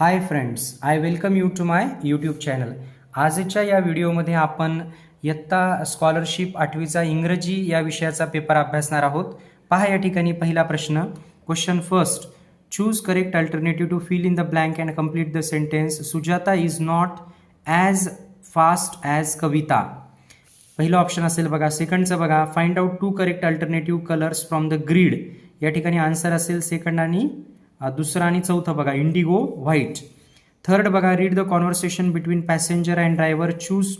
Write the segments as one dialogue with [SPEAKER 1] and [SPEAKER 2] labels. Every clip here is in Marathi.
[SPEAKER 1] Hi friends I welcome you to my YouTube channel आजच्या या व्हिडिओमध्ये आपण इयत्ता स्कॉलरशिप आठवीचा इंग्रजी या विषयाचा पेपर अभ्यासणार आहोत. पहा या ठिकाणी पहिला प्रश्न. Question first choose correct alternative to fill in the blank and complete the sentence Sujata is not as fast as Kavita. पहिलं ऑप्शन असेल बघा सेकंडचं बघा. Find out to correct alternative colours from the grid या ठिकाणी आन्सर असेल सेकंड आणि दुसरं आणि चौथं बघा इंडिगो व्हाईट थर्ड बघा read the conversation between passenger and driver choose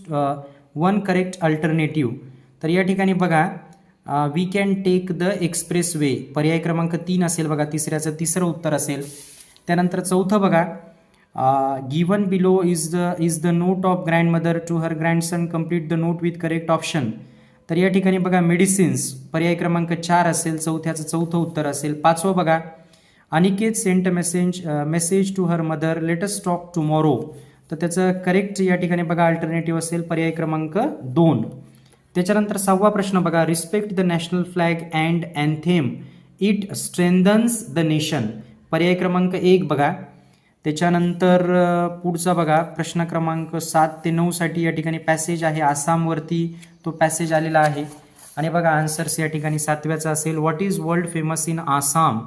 [SPEAKER 1] one correct alternative तर या ठिकाणी बघा we can take the expressway पर्याय क्रमांक तीन असेल बघा तिसऱ्याचं तिसरं उत्तर असेल. त्यानंतर चौथं बघा given below is the is the note of grandmother to her grandson complete the note with correct option तर या ठिकाणी बघा मेडिसिन्स पर्याय क्रमांक चार असेल चौथ्याचं चौथं उत्तर असेल. पाचवं बघा Aniket sent message message to her mother let's talk tomorrow. तर त्याचं करेक्ट या ठिकाणी बघा अल्टरनेटिव्ह असेल पर्याय क्रमांक दोन. त्याच्यानंतर सहावा प्रश्न बघा respect the national flag and anthem it strengthens the nation पर्याय क्रमांक एक बघा. त्याच्यानंतर पुढचा बघा प्रश्न क्रमांक सात ते नऊसाठी या ठिकाणी पॅसेज आहे आसामवरती. तो पॅसेज आलेला आहे. आणि बघा आन्सर्स या ठिकाणी सातव्याचा असेल. What is world famous in Assam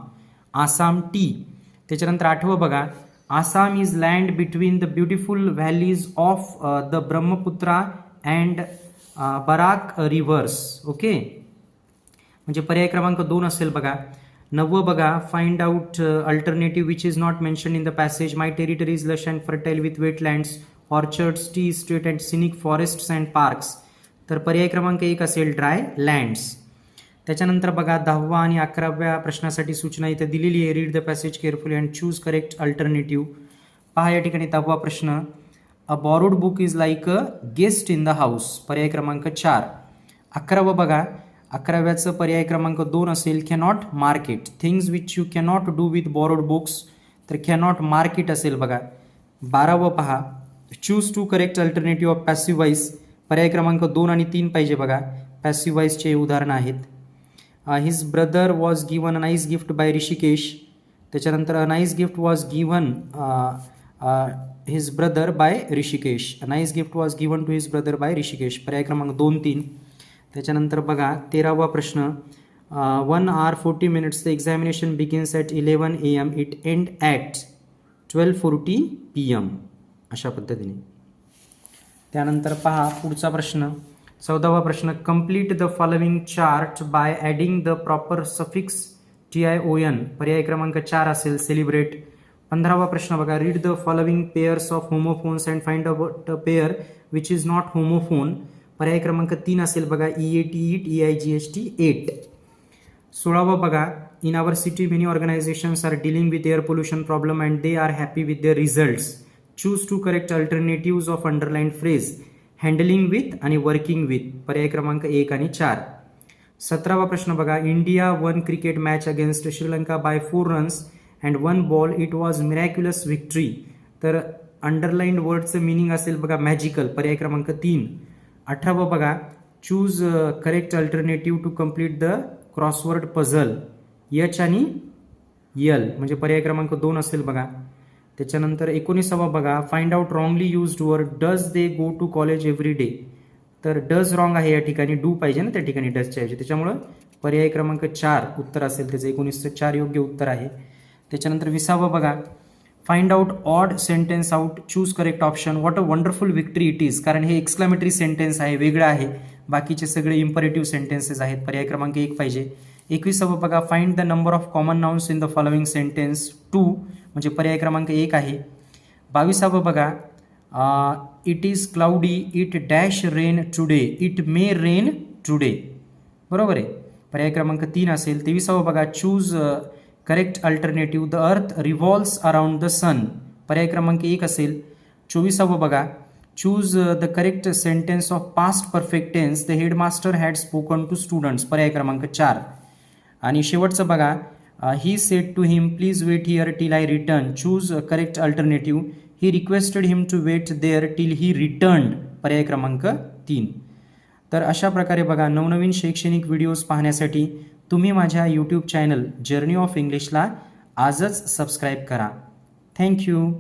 [SPEAKER 1] Assam tea. त्याच्यानंतर आठवं बघा Assam is land between the beautiful valleys of the Brahmaputra and Barak rivers okay म्हणजे पर्याय क्रमांक दोन असेल बघा. नववं बघा find out alternative which is not mention in the passage my territory is lush and fertile with wetlands orchards tea state and scenic forests and parks तर पर्याय क्रमांक एक असेल ड्राय लँड्स त्याच्यानंतर बघा दहावा आणि अकराव्या प्रश्नासाठी सूचना इथे दिलेली आहे. Read the passage carefully and choose correct alternative पहा या ठिकाणी दहावा प्रश्न. A borrowed book is like a guest in the house पर्याय क्रमांक चार. अकरावं बघा. अकराव्याचं पर्याय क्रमांक दोन असेल cannot market things which you cannot do with borrowed books तर कॅनॉट मार्केट असेल बघा. बारावं पहा. Choose to correct alternative of passive voice पर्याय क्रमांक दोन आणि तीन पाहिजे बघा. पॅसिव्ह वाईसचे उदाहरणं आहेत. His brother was given a nice gift by Rishikesh त्याच्यानंतर a nice gift was given his brother by Rishikesh a nice gift was given to his brother by Rishikesh पर्याय क्रमांक दोन तीन. त्याच्यानंतर बघा तेरावा प्रश्न. One hour forty minutes the examination begins at eleven A M it end at twelve forty P M अशा पद्धतीने. त्यानंतर पहा पुढचा प्रश्न. चौदावा प्रश्न complete the following chart by adding the proper suffix T I O N पर्याय क्रमांक चार असेल सेलिब्रेट पंधरावा प्रश्न बघा read the following pairs of homophones and find a pair which is not homophone पर्याय क्रमांक तीन असेल बघा E A T eat E I G H T eight सोळावा बघा in our city many organisations are dealing with air pollution problem and they are happy with their results choose to correct alternative of underline phrase handling with आणि वर्किंग विथ पर्याय क्रमांक एक आणि चार. सतरावा प्रश्न बघा. India won cricket match against Sri Lanka by four runs and one ball it was miraculous victory तर अंडरलाईन वर्डचं मिनिंग असेल बघा मॅजिकल पर्याय क्रमांक तीन. अठरावं बघा. Choose correct alternative to complete the crossword puzzle H आणि यल म्हणजे पर्याय क्रमांक दोन असेल बघा. त्याच्यानंतर एकोणीसावा बघा find out wrongly used word does they go to college every day तर डज रॉंग आहे या ठिकाणी डू पाहिजे ना त्या ठिकाणी डजच्या ऐवजी. त्याच्यामुळं पर्याय क्रमांक चार उत्तर असेल त्याचं एकोणीसचं चार योग्य उत्तर आहे. त्याच्यानंतर विसावं बघा find out odd sentence out choose correct option what a wonderful victory it is कारण हे एक्सक्लामेटरी सेंटेन्स आहे वेगळं आहे. बाकीचे सगळे इम्परेटिव्ह सेंटेन्सेस आहेत पर्याय क्रमांक एक पाहिजे. एकविसावं बघा find the number of common nouns in the following sentence two म्हणजे पर्याय क्रमांक एक आहे. बावीसावं बघा. It is cloudy it dash rain today it may rain today बरोबर आहे? पर्याय क्रमांक तीन असेल. तेविसावं बघा. Choose correct alternative the earth revolves around the sun पर्याय क्रमांक एक असेल. चोवीसावं बघा. Choose the correct sentence of past perfect tense the headmaster had spoken to students पर्याय क्रमांक चार. आणि शेवटचं बघा. He said to him please wait here till I return choose correct alternative he requested him to wait there till he return पर्याय क्रमांक तीन. तर अशा प्रकारे बघा नवनवीन शैक्षणिक व्हिडिओज पाहण्यासाठी तुम्ही माझ्या यूट्यूब चॅनल जर्नी ऑफ इंग्लिशला आजच सबस्क्राईब करा. थँक्यू